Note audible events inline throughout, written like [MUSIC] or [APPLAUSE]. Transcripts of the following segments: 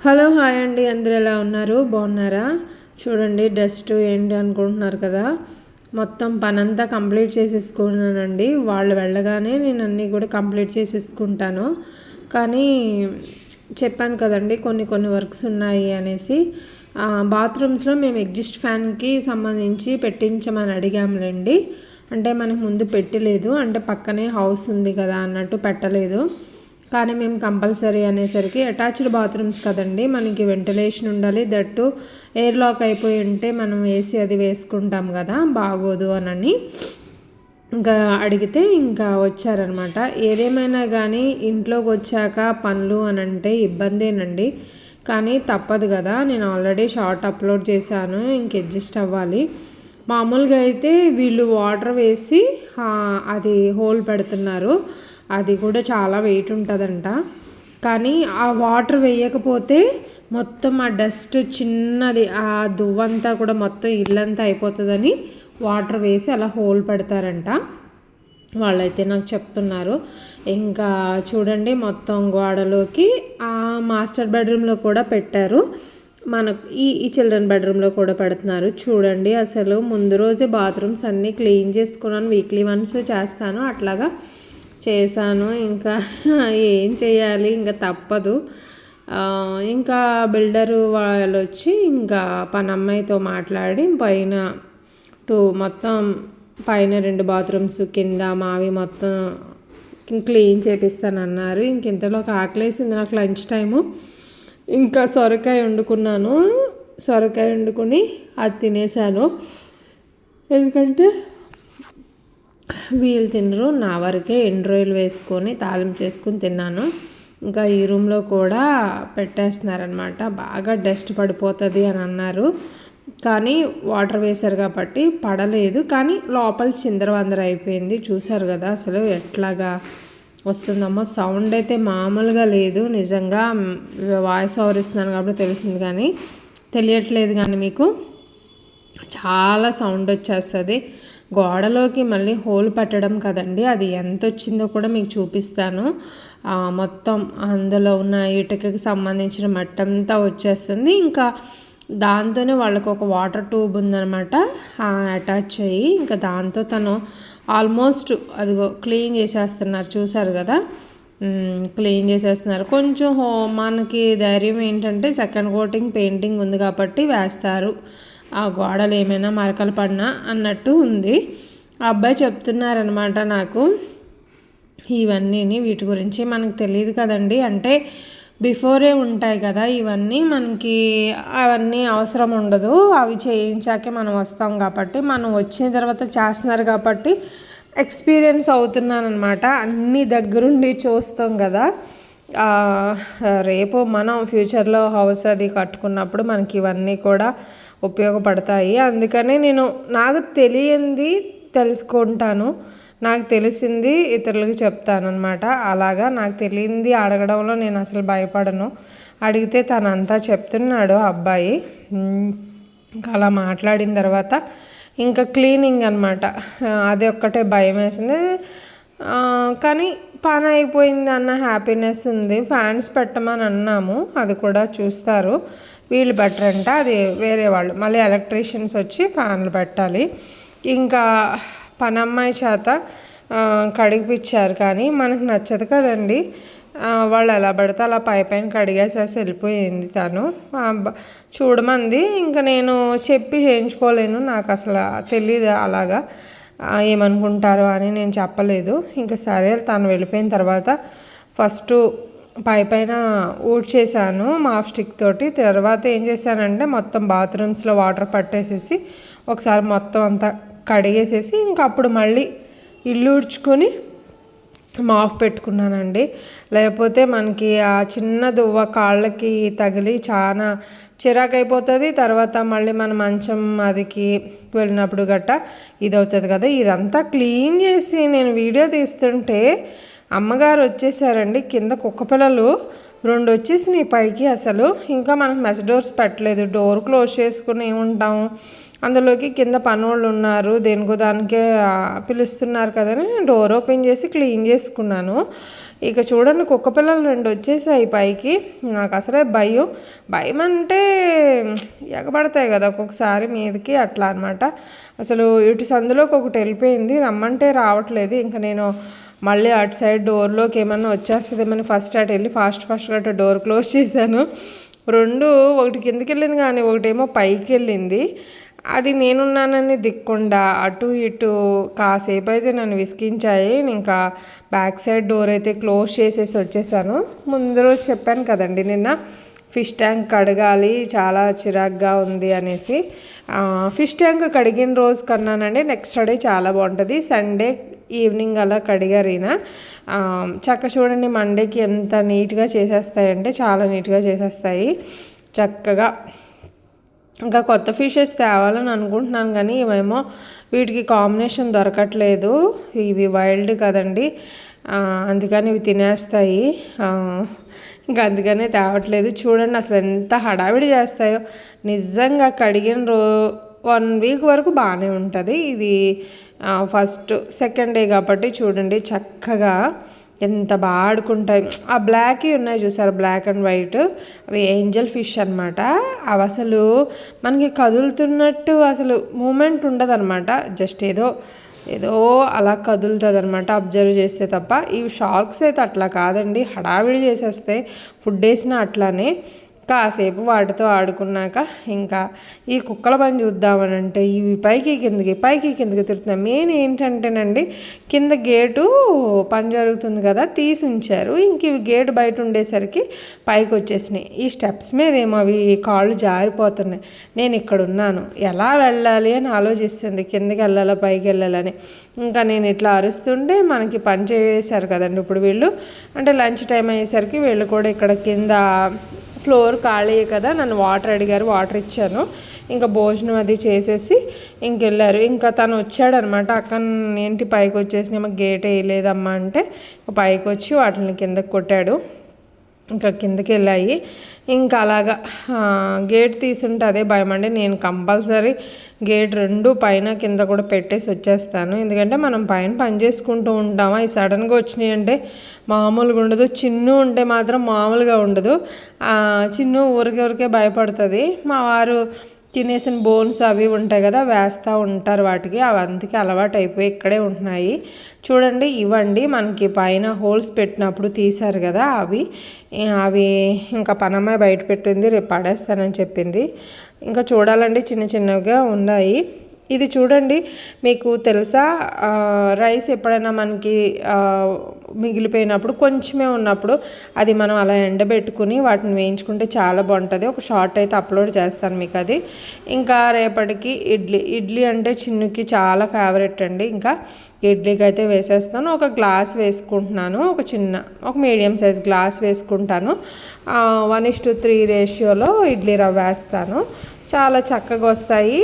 Hello hi అండి అందరు ఎలా ఉన్నారు? బాగున్నారా? చూడండి డస్ట్ ఏంటి అనుకుంటున్నారు కదా? మొత్తం పనంతా కంప్లీట్ చేసేసుకున్నానండి. వాళ్ళు వెళ్ళగానే నేను అన్నీ కూడా కంప్లీట్ చేసేసుకుంటాను. కానీ చెప్పాను కదండి కొన్ని కొన్ని వర్క్స్ ఉన్నాయి అనేసి. బాత్రూమ్స్లో మేము ఎగ్జిస్ట్ ఫ్యాన్కి సంబంధించి పెట్టించమని అడిగాములేండి అంటే మనకు ముందు పెట్టలేదు. అంటే పక్కనే హౌస్ ఉంది కదా అన్నట్టు పెట్టలేదు. కానీ మేము కంపల్సరీ అనేసరికి అటాచ్డ్ బాత్రూమ్స్ కదండి. మనకి వెంటిలేషన్ ఉండాలి. దట్టు ఎయిర్ లాక్ అయిపోయి ఉంటే మనం ఏసీ అది వేసుకుంటాం కదా బాగోదు అని ఇంకా అడిగితే ఇంకా వచ్చారనమాట. ఏదేమైనా కానీ ఇంట్లోకి వచ్చాక పనులు అని అంటే ఇబ్బందేనండి. కానీ తప్పదు కదా. నేను ఆల్రెడీ షార్ట్ అప్లోడ్ చేశాను ఇంక అడ్జస్ట్ అవ్వాలి. మామూలుగా అయితే వీళ్ళు వాటర్ వేసి అది హోల్ పెడుతున్నారు. అది కూడా చాలా వెయిట్ ఉంటుందంట. కానీ ఆ వాటర్ వేయకపోతే మొత్తం ఆ డస్ట్ చిన్నది ఆ దువ్వంతా కూడా మొత్తం ఇల్లంతా అయిపోతుందని వాటర్ వేసి అలా హోల్ పెడతారంట. వాళ్ళైతే నాకు చెప్తున్నారు. ఇంకా చూడండి మొత్తం గోడలోకి ఆ మాస్టర్ బెడ్రూమ్లో కూడా పెట్టారు. మనకు ఈ ఈ చిల్డ్రన్ బెడ్రూమ్లో కూడా పెడుతున్నారు. చూడండి అసలు ముందు రోజే బాత్రూమ్స్ అన్నీ క్లీన్ చేసుకున్నాను. వీక్లీ వన్స్ చేస్తాను. అట్లాగా చేశాను. ఇంకా [LAUGHS] ఏం చేయాలి? ఇంకా తప్పదు. ఇంకా బిల్డరు వాళ్ళు వచ్చి ఇంకా పనమ్మాయితో మాట్లాడి పైన టూ మొత్తం పైన రెండు బాత్రూమ్స్ కింద మావి మొత్తం క్లీన్ చేపిస్తానన్నారు. ఇంక ఇంతలో ఆకలేసింది నాకు లంచ్ టైము. ఇంకా సొరకాయ వండుకున్నాను. సొరకాయ వండుకొని అది తినేసాను ఎందుకంటే వీళ్ళు తినరు. నా వరకే ఎండ్రాయిల్ వేసుకొని తాళం చేసుకుని తిన్నాను. ఇంకా ఈ రూమ్లో కూడా పెట్టేస్తున్నారనమాట బాగా డస్ట్ పడిపోతుంది అని అన్నారు. కానీ వాటర్ వేశారు కాబట్టి పడలేదు. కానీ లోపల చిందరవందర అయిపోయింది. చూశారు కదా అసలు ఎట్లాగా వస్తుందమ్మో. సౌండ్ అయితే మామూలుగా లేదు. నిజంగా వాయిస్ ఓవర్ ఇస్తున్నాను కాబట్టి తెలిసింది కానీ తెలియట్లేదు కానీ మీకు. చాలా సౌండ్ వచ్చేస్తుంది. గోడలోకి మళ్ళీ హోల్ పెట్టడం కదండి. అది ఎంత వచ్చిందో కూడా మీకు చూపిస్తాను. మొత్తం అందులో ఉన్న ఇటుకకి సంబంధించిన మట్టంతా వచ్చేస్తుంది. ఇంకా దాంతోనే వాళ్ళకు ఒక వాటర్ ట్యూబ్ ఉందనమాట అటాచ్ అయ్యి ఇంకా దాంతో తను ఆల్మోస్ట్ అదిగో క్లీన్ చేసేస్తున్నారు. చూసారు కదా? క్లీన్ చేసేస్తున్నారు. కొంచెం హో మనకి ధైర్యం ఏంటంటే సెకండ్ కోటింగ్ పెయింటింగ్ ఉంది కాబట్టి వేస్తారు. ఆ గోడలు ఏమైనా మరకలు పడినా అన్నట్టు ఉంది. ఆ అబ్బాయి చెప్తున్నారనమాట నాకు. ఇవన్నీ వీటి గురించి మనకు తెలియదు కదండి. అంటే బిఫోరే ఉంటాయి కదా ఇవన్నీ మనకి అవన్నీ అవసరం ఉండదు. అవి చేయించాకే మనం వస్తాం కాబట్టి మనం వచ్చిన తర్వాత చేస్తున్నారు కాబట్టి ఎక్స్పీరియన్స్ అవుతున్నానమాట అన్ని దగ్గరుండి చూస్తాం కదా. రేపు మనం ఫ్యూచర్లో హౌస్ అది కట్టుకున్నప్పుడు మనకి ఇవన్నీ కూడా ఉపయోగపడతాయి. అందుకనే నేను నాకు తెలియంది తెలుసుకుంటాను. నాకు తెలిసింది ఇతరులకు చెప్తానమాట అలాగా నాకు తెలియంది అడగడంలో నేను అసలు భయపడను. అడిగితే తనంతా చెప్తున్నాడు అబ్బాయి. ఇంకా అలా మాట్లాడిన తర్వాత ఇంకా క్లీనింగ్ అనమాట అది ఒక్కటే భయం వేసింది. కానీ పని అయిపోయింది అన్న హ్యాపీనెస్ ఉంది. ఫ్యాన్స్ పెట్టమని అన్నాము. అది కూడా చూస్తారు. వీళ్ళు పెట్టరంట అది వేరే వాళ్ళు. మళ్ళీ ఎలక్ట్రీషియన్స్ వచ్చి ఫ్యాన్లు పెట్టాలి. ఇంకా పనమ్మాయి చేత కడిగిపించారు కానీ మనకు నచ్చదు కదండి. వాళ్ళు ఎలా పడితే అలా పై పైన కడిగేసేసి వెళ్ళిపోయింది తను. చూడమంది. ఇంకా నేను చెప్పి చేయించుకోలేను. నాకు అసలు తెలియదు అలాగా. ఏమనుకుంటారు అని నేను చెప్పలేదు. ఇంకా సరే తను వెళ్ళిపోయిన తర్వాత ఫస్ట్ పై పైన ఊడ్చేసాను మాఫ్ స్టిక్ తోటి. తర్వాత ఏం చేశానంటే మొత్తం బాత్రూమ్స్లో వాటర్ పట్టేసేసి ఒకసారి మొత్తం అంతా కడిగేసేసి ఇంకా అప్పుడు మళ్ళీ ఇల్లు ఊడ్చుకొని మాఫ్ పెట్టుకున్నానండి. లేకపోతే మనకి ఆ చిన్న దువ్వ కాళ్ళకి తగిలి చాలా చిరాకు అయిపోతుంది తర్వాత మళ్ళీ మన మంచం అదికి వెళ్ళినప్పుడు గట్ట ఇది అవుతుంది కదా. ఇదంతా క్లీన్ చేసి నేను వీడియో తీస్తుంటే అమ్మగారు వచ్చేసారండి. కింద కుక్క పిల్లలు. రెండు వచ్చేసినాయి పైకి అసలు. ఇంకా మనకు మెస్ డోర్స్ పెట్టలేదు. డోర్ క్లోజ్ చేసుకుని ఉంటాం. అందులోకి కింద పనోళ్ళు ఉన్నారు. దేనికో దానికే పిలుస్తున్నారు కదని డోర్ ఓపెన్ చేసి క్లీన్ చేసుకున్నాను. ఇక చూడండి కుక్క పిల్లలు రెండు వచ్చేసాయి పైకి. నాకు అసలే భయం. భయం అంటే ఎగబడతాయి కదా ఒక్కొక్కసారి మీదకి అట్లా అనమాట అసలు ఇటు సందులోకి ఒకటి వెళ్ళిపోయింది. రమ్మంటే రావట్లేదు. ఇంకా నేను మళ్ళీ అటు సైడ్ డోర్లోకి ఏమన్నా వచ్చేస్తుందేమని ఫస్ట్ అటు వెళ్ళి ఫాస్ట్ ఫాస్ట్గా అటు డోర్ క్లోజ్ చేశాను. రెండు ఒకటి కిందకి వెళ్ళింది కానీ ఒకటేమో పైకి వెళ్ళింది. అది నేనున్నానని దిక్కుండా అటు ఇటు కాసేపు అయితే నన్ను విసిగించాయి. ఇంకా బ్యాక్ సైడ్ డోర్ అయితే క్లోజ్ చేసేసి వచ్చేసాను. ముందు రోజు చెప్పాను కదండి నిన్న ఫిష్ ట్యాంక్ కడగాలి చాలా చిరాగ్గా ఉంది అనేసి. ఫిష్ ట్యాంక్ కడిగిన రోజు కన్నానండి. నెక్స్ట్ డే చాలా బాగుంటుంది. సండే ఈవినింగ్ అలా కడిగారిన. చక్క చూడండి మండేకి ఎంత నీట్గా చేసేస్తాయంటే చాలా నీట్గా చేసేస్తాయి. చక్కగా ఇంకా కొత్త ఫిషెస్ తేవాలని అనుకుంటున్నాను కానీ ఇవేమో వీటికి కాంబినేషన్ దొరకట్లేదు. ఇవి వైల్డ్ కదండి. అందుకని ఇవి తినేస్తాయి. ఇంకా అందుకనే తేవట్లేదు. చూడండి అసలు ఎంత హడావిడి చేస్తాయో. నిజంగా కడిగిన రో వన్ వీక్ వరకు బాగానే ఉంటుంది. ఇది ఫస్ట్ సెకండ్ డే కాబట్టి చూడండి చక్కగా ఎంత బాగా ఆడుకుంటాయి ఆ బ్లాక్ ఉన్నాయి చూసారు? బ్లాక్ అండ్ వైట్ అవి ఏంజల్ ఫిష్ అనమాట అవి అసలు మనకి కదులుతున్నట్టు అసలు మూమెంట్ ఉండదు అనమాట జస్ట్ ఏదో ఏదో అలా కదులుతుంది అనమాట అబ్జర్వ్ చేస్తే తప్ప. ఇవి షార్క్స్ అయితే అట్లా కాదండి. హడావిడి చేసేస్తే ఫుడ్ వేసినా అట్లానే. కాసేపు వాటితో ఆడుకున్నాక ఇంకా ఈ కుక్కల పని చూద్దామని అంటే ఇవి పైకి కిందకి పైకి కిందకి తిరుగుతున్నాయి మెయిన్ ఏంటంటేనండి కింద గేటు పని జరుగుతుంది కదా తీసి ఉంచారు. ఇంక ఇవి గేటు బయట ఉండేసరికి పైకి వచ్చేసినాయి. ఈ స్టెప్స్ మీద ఏమో అవి కాళ్ళు జారిపోతున్నాయి. నేను ఇక్కడ ఉన్నాను. ఎలా వెళ్ళాలి అని ఆలోచిస్తుంది. కిందకి వెళ్ళాలా పైకి వెళ్ళాలని ఇంకా నేను ఇట్లా అరుస్తుంటే మనకి పని చేశారు కదండి ఇప్పుడు వీళ్ళు. అంటే లంచ్ టైం అయ్యేసరికి వీళ్ళు కూడా ఇక్కడ కింద ఫ్లోర్ ఖాళీ కదా నన్ను వాటర్ అడిగారు వాటర్ ఇచ్చాను. ఇంకా భోజనం అది చేసేసి ఇంకెళ్ళారు. ఇంకా తను వచ్చాడనమాట. అక్క ఏంటి పైకి వచ్చేసి మాకు గేట్ వేయలేదమ్మా అంటే పైకి వచ్చి వాటిని కిందకి కొట్టాడు. ఇంకా కిందకి వెళ్ళాయి. ఇంకా అలాగా గేట్ తీసుంటే అదే భయం అండి. నేను కంపల్సరీ గేట్ రెండు పైన కింద కూడా పెట్టేసి వచ్చేస్తాను. ఎందుకంటే మనం పైన పని చేసుకుంటూ ఉంటామా? ఈ సడన్గా వచ్చినాయి అంటే మామూలుగా ఉండదు. చిన్ను ఉంటే మాత్రం మామూలుగా ఉండదు. చిన్ను ఊరికే ఊరికే భయపడుతుంది. మా వారు తినేసిన బోన్స్ అవి ఉంటాయి కదా వేస్తూ ఉంటారు వాటికి. అవి అందుకే అలవాటు అయిపోయి ఇక్కడే ఉంటున్నాయి. చూడండి ఇవ్వండి. మనకి పైన హోల్స్ పెట్టినప్పుడు తీశారు కదా అవి. అవి ఇంకా పనమ్మాయి బయట పెట్టింది రేపు పడేస్తానని చెప్పింది. ఇంకా చూడాలండి చిన్న చిన్నగా ఉన్నాయి. ఇది చూడండి మీకు తెలుసా? రైస్ ఎప్పుడైనా మనకి మిగిలిపోయినప్పుడు కొంచెమే ఉన్నప్పుడు అది మనం అలా ఎండబెట్టుకుని వాటిని వేయించుకుంటే చాలా బాగుంటుంది. ఒక షార్ట్ అయితే అప్లోడ్ చేస్తాను మీకు అది. ఇంకా రేపటికి ఇడ్లీ ఇడ్లీ అంటే చిన్నుకి చాలా ఫేవరెట్ అండి. ఇంకా ఇడ్లీకి అయితే వేసేస్తాను. ఒక గ్లాస్ వేసుకుంటున్నాను. ఒక చిన్న ఒక మీడియం సైజ్ గ్లాస్ వేసుకుంటాను. వన్ ఇస్ టు త్రీ రేషియోలో ఇడ్లీ రవ్వ వేస్తాను. చాలా చక్కగా వస్తాయి.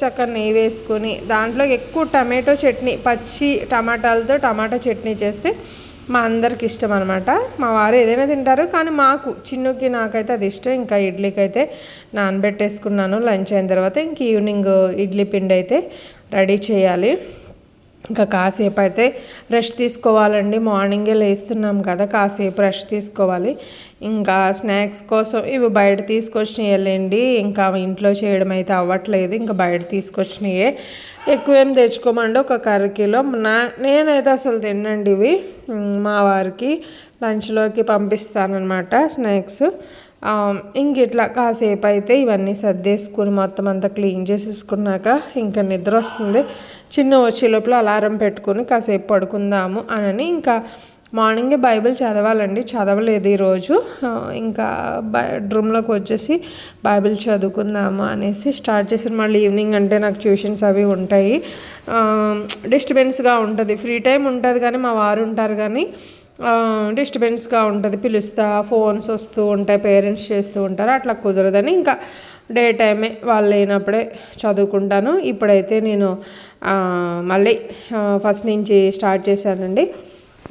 చక్కగా నెయ్యి వేసుకొని దాంట్లో ఎక్కువ టమాటో చట్నీ పచ్చి టమాటాలతో టమాటో చట్నీ చేస్తే మా అందరికి ఇష్టం అనమాట మా వారు ఏదైనా తింటారు కానీ మాకు చిన్నుకి నాకైతే అది ఇష్టం. ఇంకా ఇడ్లీకి అయితే నానబెట్టేసుకున్నాను లంచ్ అయిన తర్వాత. ఇంక ఈవినింగ్ ఇడ్లీ పిండి అయితే రెడీ చేయాలి. ఇంకా కాసేపు అయితే రెస్ట్ తీసుకోవాలండి. మార్నింగే లేస్తున్నాం కదా కాసేపు రెస్ట్ తీసుకోవాలి. ఇంకా స్నాక్స్ కోసం ఇవి బయట తీసుకొచ్చినాయి ఇంకా ఇంట్లో చేయడం అయితే అవ్వట్లేదు. ఇంకా బయట తీసుకొచ్చినాయే. ఎక్కువ ఏం తెచ్చుకోమండి? ఒక కర్ర కిలో. నా నేనైతే అసలు తినండి ఇవి మా వారికి లంచ్లోకి పంపిస్తానమాట స్నాక్స్. ఇంక ఇట్లా కాసేపు అయితే ఇవన్నీ సర్దేసుకుని మొత్తం అంతా క్లీన్ చేసేసుకున్నాక ఇంకా నిద్ర వస్తుంది. చిన్న వచ్చే లోపల అలారం పెట్టుకుని కాసేపు పడుకుందాము అని ఇంకా మార్నింగే బైబిల్ చదవాలండి. చదవలేదు ఈరోజు. ఇంకా బెడ్రూమ్లోకి వచ్చేసి బైబిల్ చదువుకుందాము అనేసి స్టార్ట్ చేసిన మళ్ళీ ఈవినింగ్ అంటే నాకు ట్యూషన్స్ అవి ఉంటాయి. డిస్టర్బెన్స్గా ఉంటుంది. ఫ్రీ టైం ఉంటుంది కానీ మా వారు ఉంటారు కానీ డిస్టర్బెన్స్గా ఉంటుంది. పిలుస్తా ఫోన్స్ వస్తూ ఉంటాయి పేరెంట్స్ చేస్తూ ఉంటారు. అట్లా కుదరదని ఇంకా డే టైమే వాళ్ళు లేనప్పుడే చదువుకుంటాను. ఇప్పుడైతే నేను మళ్ళీ ఫస్ట్ నుంచి స్టార్ట్ చేశానండి.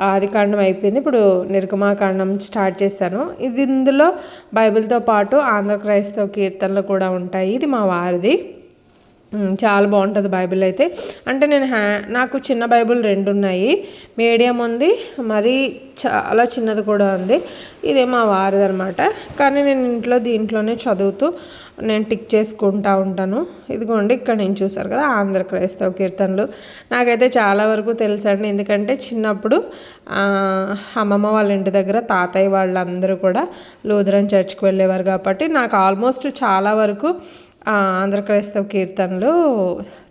ఆది కాండం అయిపోయింది. ఇప్పుడు నిర్గమాకాండం స్టార్ట్ చేశాను. ఇది ఇందులో బైబిల్తో పాటు ఆంధ్ర క్రైస్తవ కీర్తనలు కూడా ఉంటాయి. ఇది మా వారిది. చాలా బాగుంటుంది బైబిల్ అయితే. అంటే నేను హ్యా నాకు చిన్న బైబిల్ రెండు ఉన్నాయి మీడియం ఉంది మరీ చాలా చిన్నది కూడా ఉంది. ఇదే మా వారిది అనమాట కానీ నేను ఇంట్లో దీంట్లోనే చదువుతూ నేను టిక్ చేసుకుంటా ఉంటాను. ఇదిగోండి ఇక్కడ నేను చూసారు కదా ఆంధ్ర క్రైస్తవ కీర్తనలు. నాకైతే చాలా వరకు తెలుసండి. ఎందుకంటే చిన్నప్పుడు అమ్మమ్మ వాళ్ళ ఇంటి దగ్గర తాతయ్య వాళ్ళందరూ కూడా లూథరన్ చర్చ్కి వెళ్ళేవారు కాబట్టి నాకు ఆల్మోస్ట్ చాలా వరకు ఆంధ్ర క్రైస్తవ కీర్తనలు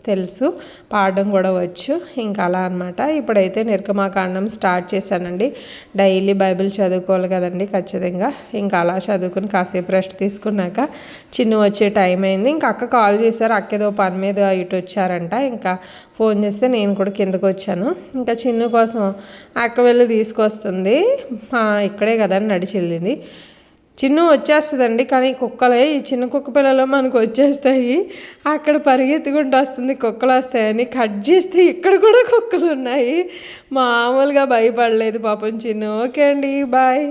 తెలుసు పాడడం కూడా వచ్చు ఇంకా అలా అనమాట ఇప్పుడైతే నిర్గమాకాండం స్టార్ట్ చేశానండి. డైలీ బైబిల్ చదువుకోవాలి కదండి ఖచ్చితంగా. ఇంకా అలా చదువుకుని కాసేపు రెస్ట్ తీసుకున్నాక చిన్న వచ్చే టైం అయింది. ఇంకా అక్క కాల్ చేశారు అక్క ఏదో పని మీద ఇటు వచ్చారంట. ఇంకా ఫోన్ చేస్తే నేను కూడా కిందకు వచ్చాను. ఇంకా చిన్న కోసం అక్క వెళ్ళి తీసుకొస్తుంది. ఇక్కడే కదండి నడిచి వెళ్ళింది చిన్ను వచ్చేస్తుందండి కానీ కుక్కలే ఈ చిన్న కుక్క పిల్లలు మనకు వచ్చేస్తాయి. అక్కడ పరిగెత్తుకుంటూ వస్తుంది కుక్కలు వస్తాయని. కట్ చేస్తే ఇక్కడ కూడా కుక్కలు ఉన్నాయి మామూలుగా భయపడలేదు పాపం చిన్ను. ఓకే అండి బాయ్.